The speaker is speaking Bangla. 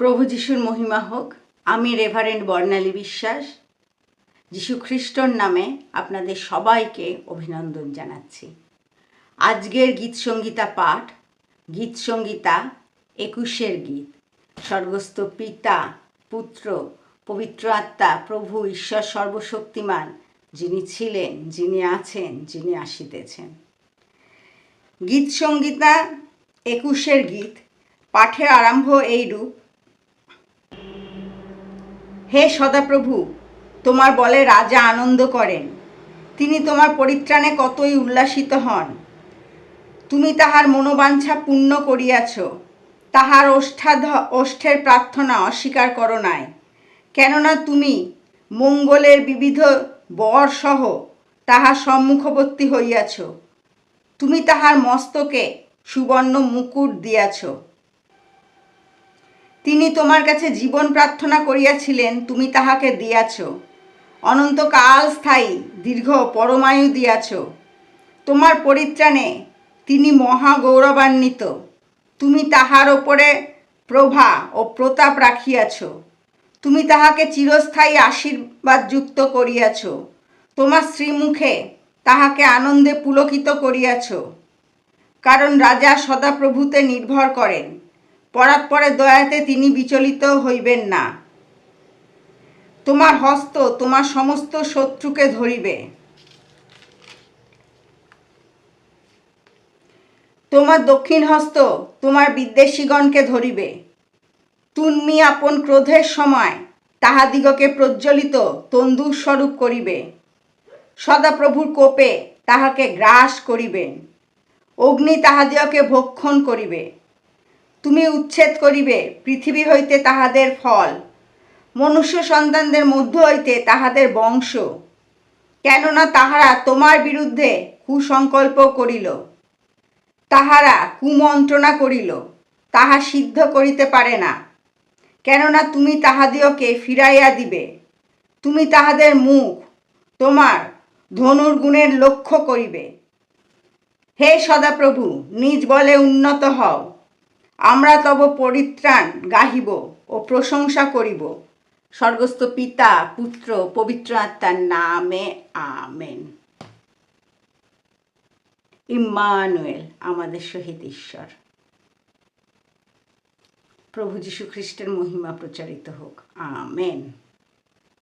প্রভু যিশুর মহিমা হোক। আমি রেভারেন্ড বর্ণালী বিশ্বাস। যিশু খ্রিস্টর নামে আপনাদের সবাইকে অভিনন্দন জানাচ্ছি। আজকের গীত সঙ্গীতা পাঠ, গীত সঙ্গীতা একুশের গীত। স্বর্গস্থ পিতা, পুত্র, পবিত্র আত্মা, প্রভু, ঈশ্বর সর্বশক্তিমান, যিনি ছিলেন, যিনি আছেন, যিনি আসিতেছেন। গীত সঙ্গীতা একুশের গীত। পাঠের আরম্ভ এইরূপ হে সদাপ্রভু, তোমার বলে রাজা আনন্দ করেন। তিনি তোমার পরিত্রাণে কতই উল্লাসিত হন। তুমি তাহার মনোবাঞ্ছা পূর্ণ করিয়াছ। তাহার ওষ্ঠাধ, ওষ্ঠের প্রার্থনা অস্বীকার করো নাই। কেননা তুমি মঙ্গলের বিবিধ বরসহ তাহার সম্মুখবর্তী হইয়াছ। তুমি তাহার মস্তকে সুবর্ণ মুকুট দিয়াছ। তিনি তোমার কাছে জীবন প্রার্থনা করিয়াছিলেন, তুমি তাহাকে দিয়াছ। অনন্তকাল স্থায়ী, দীর্ঘ, পরমায়ু দিয়াছ। তোমার পরিত্রাণে তিনি মহা গৌরবান্বিত তুমি তাহার ওপরে প্রভা ও প্রতাপ রাখিয়াছ। তুমি তাহাকে চিরস্থায়ী আশীর্বাদ যুক্ত করিয়াছ। তোমার শ্রীমুখে তাহাকে আনন্দে পুলকিত করিয়াছ। কারণ রাজা সদাপ্রভুতে নির্ভর করেন। পরাৎপরে দয়াতে তিনি বিচলিত হইবেন না। তোমার হস্ত তোমার সমস্ত শত্রুকে ধরিবে। তোমার দক্ষিণ হস্ত তোমার বিদ্বেষীগণকে ধরিবে। তুমি আপন ক্রোধের সময় তাহাদিগকে প্রজ্বলিত তন্দুর স্বরূপ করিবে। সদাপ্রভুর কোপে তাহাকে গ্রাস করিবেন অগ্নি তাহাদিগকে ভক্ষণ করিবে। তুমি উচ্ছেদ করিবে, পৃথিবী হইতে তাহাদের ফল। মনুষ্য সন্তানদের মধ্য হইতে তাহাদের বংশ। কেননা তাহারা তোমার বিরুদ্ধে কুসংকল্প করিল। তাহারা কুমন্ত্রণা করিল, তাহা সিদ্ধ করিতে পারে না। কেননা তুমি তাহাদিওকে ফিরাইয়া দিবে। তুমি তাহাদের মুখ, তোমার ধনুর গুণের লক্ষ্য করিবে। হে সদাপ্রভু, নিজ বলে উন্নত হও। আমরা তব পরিত্রাণ গাহিব ও প্রশংসা করিব। স্বর্গস্থ পিতা, পুত্র, পবিত্র আত্মার নামে আমেন। ইম্মানুয়েল, আমাদের সহিত ঈশ্বর। প্রভু যীশু খ্রিস্টের মহিমা প্রচারিত হোক। আমেন।